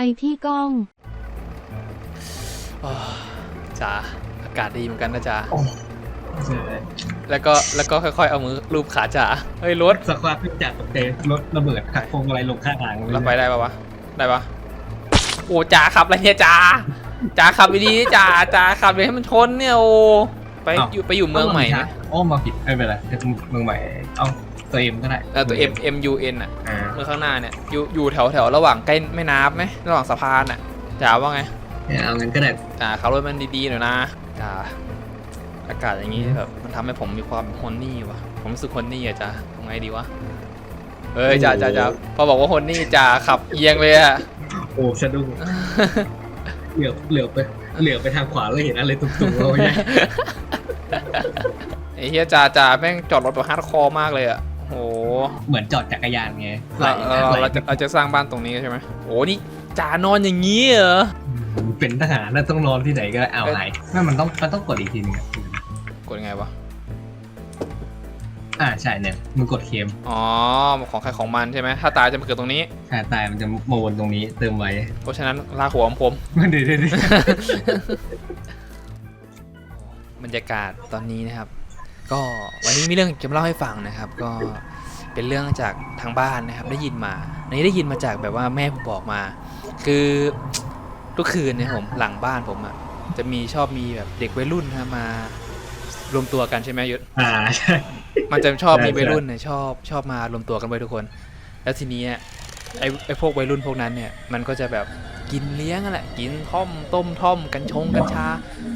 ไอพี่ก้อง อ้าวจ๋าอากาศดีเหมือนกันนะจ๋าโอ้ใช่แล้วก็แล้วก็ค่อยๆเอามือลูบขาจ๋าเฮ้ยรถสักพักขึ้นจากตกใจรถระเบิดหักพวงอะไรลงข้างทางเลยเราไปได้ปะวะได้ปะโอ้จ๋าขับอะไรเนี่ยจ๋าจ๋าขับดีๆจ๋าจ๋าขับเลยให้มันชนเนี่ยโอ้ไปอยู่ไปอยู่เมืองใหม่นะโอ้มาผิดไม่เป็นไรเมืองใหม่เอา ตัวเอ็มก็ได้เออตัว M M U N อะอ่าเมืองข้างหน้าเนี่ยอยู่อยู่แถวแถวระหว่างใกล้แม่น้ำไหมระหว่างสะพานอะจ๋าว่าไงเนี่ยเอางั้นก็ได้จ๋าขับรถมันดีๆหน่อยนะจ๋าอากาศอย่างนี้แบบมันทำให้ผมมีความฮอนนี่วะผมรู้สึกฮอนนี่อะจ๋าทำไงดีวะเฮ้ยจ๋าจ๋าจ๋าพอบอกว่าฮอนนี่จ๋าขับเอียงเลยอะโอ้สะดุ้งเหลือบเหลือบไปเหลือบไปทางขวาแล้วเห็นอะไรตุ้มๆเราเนี่ยไอ้เฮียจ่าจ่าแม่งจอดรถแบบฮาร์ดคอร์มากเลยอะโห เหมือนจอดจักรยานไงเราเราเราจะเราจะสร้างบ้านตรงนี้ใช่ไหมโหนี่จ่านอนอย่างนี้เหรอเป็นทหารน่าต้องนอนที่ไหนก็ได้เอาไหนไม่มันต้องมันต้องกดอีกทีนึงอะกดยังไงวะอ่าใช่เนี่ยมึงกดเคมอ๋อของใครของมันใช่ไหมถ้าตายจะมาเกิดตรงนี้ถ้าตายมันจะมาวนตรงนี้เติมไว้ เพราะฉะนั้นลากหัวของผมเดี๋ยวเดี๋ยวเดี๋ยวบรรยากาศตอนนี้นะครับ ก็วันนี้มีเรื่องจะมาเล่าให้ฟังนะครับ ก็ เป็นเรื่องจากทางบ้านนะครับ ได้ยินมาในนี้ได้ยินมาจากแบบว่าแม่ผมบอกมา คือทุกคืนเนี่ยผมหลังบ้านผมอะจะมีชอบมีแบบเด็กวัยรุ่นนะมารวมตัวกันใช่ไหมยศอ่าใช่มันจะชอบใช่มีวัยใช่รุ่นเนี่ยชอบชอบมารวมตัวกันไว้ทุกคน แล้วทีนี้อะไอ้ไอ้พวกวัยรุ่นพวกนั้นเนี่ยมันก็จะแบบกินเลี้ยงอะแหละกินท่อมต้มท่อมกัญชงกัญชา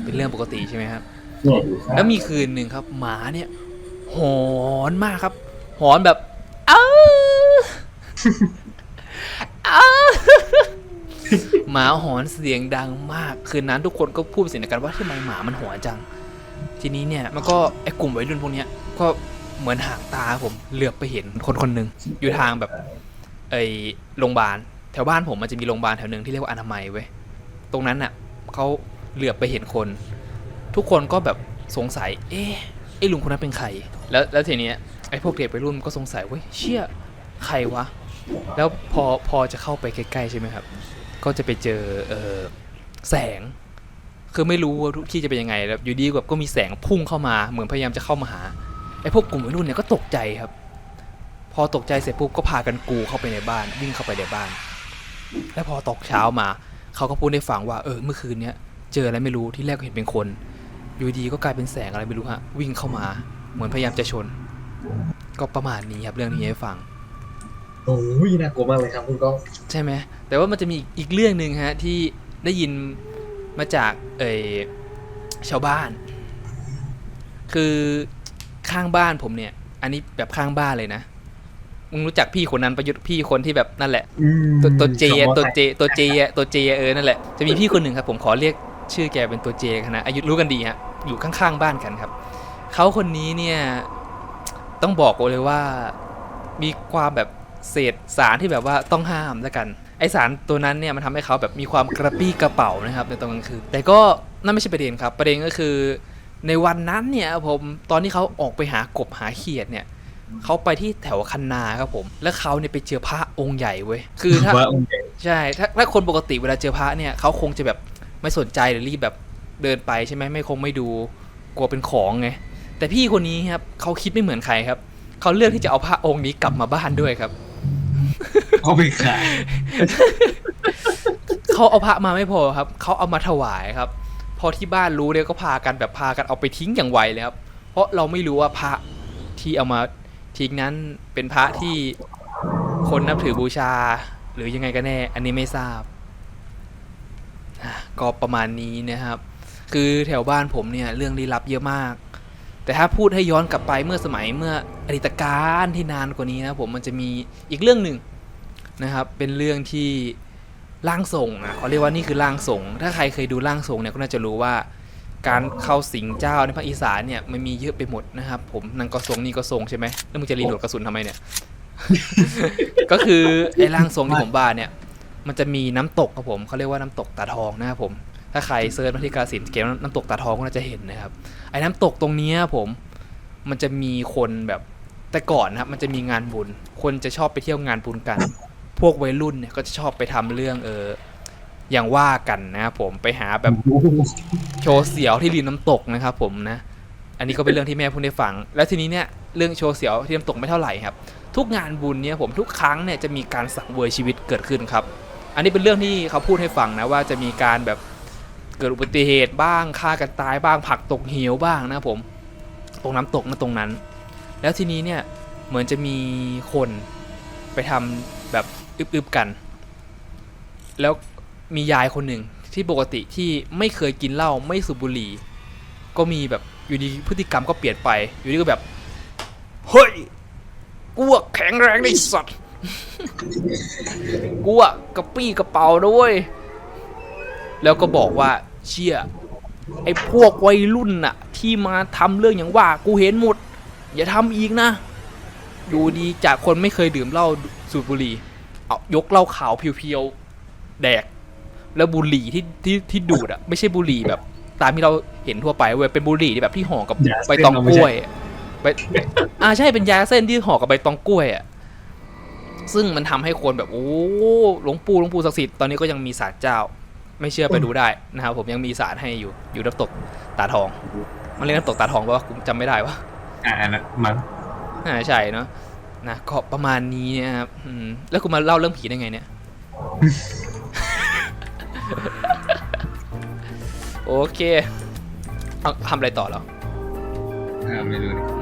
เป็นเรื่องปกติใช่ไหมครับ แล้วมีคืนหนึ่งครับ หมาเนี่ยหอนมากครับ หอนแบบอ้าอ้าหมาหอนเสียงดังมาก คืนนั้นทุกคนก็พูดเป็นเสียงเดียวกันว่าทำไมหมามันหอนจัง ทีนี้เนี่ยมันก็ไอ้กลุ่มวัยรุ่นพวกเนี้ยก็เหมือนห่างตาผมเหลือบไปเห็นคนคนหนึ่งอยู่ทางแบบไอ้โรงพยาบาลแถวบ้านผมมันจะมีโรงพยาบาลแถวหนึ่งที่เรียกว่าอนามัยเว้ยตรงนั้นน่ะเขาเหลือบไปเห็นคน ทุกคนก็แบบสงสัย เอ๊ะไอ้ลุงคนนั้นเป็นใคร แล้วแล้วทีเนี้ย ไอ้พวกเด็กวัยรุ่นก็สงสัยเว้ยเชี่ยใครวะ แล้วพอพอจะเข้าไปใกล้ๆใช่ไหมครับ ก็จะไปเจอเออแสง คือไม่รู้ว่าทุกที่จะเป็นยังไงแล้วอยู่ดีแบบก็มีแสงพุ่งเข้ามาเหมือนพยายามจะเข้ามาหาไอ้พวกกลุ่มวัยรุ่นเนี่ยก็ตกใจครับ พอตกใจเสร็จปุ๊บก็พากันกูเข้าไปในบ้านวิ่งเข้าไปในบ้าน แล้วพอตกเช้ามาเขาก็พูดให้ฟังว่าเออเมื่อคืนเนี้ยเจออะไรไม่รู้ที่แรกก็เห็นเป็นคน อยู่ดีก็กลายเป็นแสงอะไรไม่รู้ฮะวิ่งเข้ามาเหมือนพยายามจะชน ก็ประมาณนี้ครับเรื่องนี้ให้ฟังโอ้ยน่ากลัวมากเลยครับคุณก้องใช่ไหมแต่ว่ามันจะมีอีกเรื่องหนึ่งฮะที่ได้ยินมาจากเออชาวบ้าน คือข้างบ้านผมเนี่ย อันนี้แบบข้างบ้านเลยนะมึงรู้จักพี่คนนั้นประยุทธ์พี่คนที่แบบนั่นแหละตัวตัวเจอะตัวเจตัวเจอะตัวเจอะเออนั่นแหละจะมีพี่คนหนึ่งครับ ผมขอเรียกชื่อแกเป็นตัวเจกันนะอายุรู้กันดีฮะอยู่ข้างๆบ้านกันครับเขาคนนี้เนี่ย ต้องบอกเลยว่ามีความแบบเศษสารที่แบบว่าต้องห้ามแล้วกัน ไอสารตัวนั้นเนี่ยมันทำให้เขาแบบมีความกระปี้กระเป๋านะครับในตอนกลางคืนแต่ก็นั่นไม่ใช่ประเด็นครับประเด็นก็คือ ในวันนั้นเนี่ยผมตอนที่เขาออกไปหากบหาเขียดเนี่ยเขาไปที่แถวคันนาครับผม แล้วเขาเนี่ยไปเจอพระองค์ใหญ่เว้ยคือถ้าว่าองค์ใหญ่ใช่ถ้าถ้าคนปกติเวลาเจอพระเนี่ยเขาคงจะแบบไม่สนใจหรือรีบแบบเดินไปใช่ไหมไม่คงไม่ดูกลัวเป็นของไง แต่พี่คนนี้ครับเขาคิดไม่เหมือนใครครับเขาเลือกที่จะเอาพระองค์นี้กลับมาบ้านด้วยครับเขาไปขายเขาเอาพระมาไม่พอครับเขาเอามาถวายครับ พอที่บ้านรู้เนี่ยก็พากันแบบพากันเอาไปทิ้งอย่างไวเลยครับ เพราะเราไม่รู้ว่าพระที่เอามาทิ้งนั้นเป็นพระที่คนนับถือบูชา หรือยังไงกันแน่ อันนี้ไม่ทราบอะก็ประมาณนี้นะครับ คือแถวบ้านผมเนี่ยเรื่องลี้ลับเยอะมาก แต่ถ้าพูดให้ย้อนกลับไปเมื่อสมัยเมื่ออดีตการที่นานกว่านี้นะผมมันจะมีอีกเรื่องหนึ่งนะครับ เป็นเรื่องที่ร่างทรงอะเขาเรียกว่านี่คือร่างทรง ถ้าใครเคยดูร่างทรงเนี่ยก็น่าจะรู้ว่า การเข้าสิงเจ้าในภาคอีสานเนี่ยมันมีเยอะไปหมดนะครับ ผมนั่นก็ทรงนี่ก็ทรงใช่ไหมแล้วมึงจะรีโหลดกระสุนทำไมเนี่ย ก็คือไอ้ร่างทรงที่ผมว่าเนี่ย มันจะมีน้ำตกครับผมเขาเรียกว่าน้ำตกตาทองนะครับผม ถ้าใครเซิร์ชมาที่กาสินธุ์เกมน้ำตกตาทองก็น่าจะเห็นนะครับ ไอ้น้ำตกตรงนี้ผมมันจะมีคนแบบแต่ก่อนนะครับ มันจะมีงานบุญ คนจะชอบไปเที่ยวงานบุญกัน พวกวัยรุ่นเนี่ยก็จะชอบไปทำเรื่องเอออย่างว่ากันนะครับผมไปหาแบบโชว์เสียวที่ริมน้ำตกนะครับ ผมนะ อันนี้ก็เป็นเรื่องที่แม่พูดให้ฟัง แล้วทีนี้เนี่ยเรื่องโชว์เสียวที่น้ำตกไม่เท่าไหร่ครับ ทุกงานบุญเนี่ยผมทุกครั้งเนี่ยจะมีการสังเวยชีวิตเกิดขึ้นครับ อันนี้เป็นเรื่องที่เขาพูดให้ฟังนะว่าจะมีการแบบ เกิดอุบัติเหตุบ้างฆ่ากันตายบ้างผักตกเหวบ้างนะครับผม ตรงน้ำตกนั่นตรงนั้น แล้วทีนี้เนี่ยเหมือนจะมีคนไปทำแบบอึบๆกัน แล้วมียายคนหนึ่งที่ปกติที่ไม่เคยกินเหล้าไม่สูบบุหรี่ ก็มีแบบอยู่ดีพฤติกรรมก็เปลี่ยนไป อยู่ดีก็แบบ เฮ้ยกูอะแข็งแรงได้สัตว์กูอะกระปี้กระเป๋าด้วย แล้วก็บอกว่าเชี่ยไอ้พวกวัยรุ่นน่ะ ที่มาทำเรื่องอย่างว่า กูเห็นหมด อย่าทำอีกนะ ดูดีจากคนไม่เคยดื่มเหล้าสูบบุหรี่เอายกเหล้าขาวเพียวๆแดก แล้วบุหรี่ที่ที่ที่ดูดอะไม่ใช่บุหรี่แบบ ตามที่เราเห็นทั่วไปเว้ยเป็นบุหรี่ที่แบบที่ห่อกับยาใบเส้นตองเรากไม่ล้ใช่วยอะใบอ่าใช่เป็นยาเส้นที่ห่อกับใบตองกล้วยอะซึ่งมันทำให้คนแบบโอ้หลวงปู่หลวงปู่ศักดิ์สิทธิ์ตอนนี้ก็ยังมีศาลเจ้า ไม่เชื่อไปดูได้นะครับผมยังมีศาลให้อยู่อยู่น้ำตกตาทอง มันเรียกน้ำตกตาทองปะวะกูจำไม่ได้วะอ่านะมั้งน่าจะใช่เนาะนะก็ประมาณนี้นะครับอืมแล้วกูมาเล่าเรื่องผีได้ไงเนี่ย โอเคเอาทำอะไรต่อแล้วอ่าไม่รู้ดิอื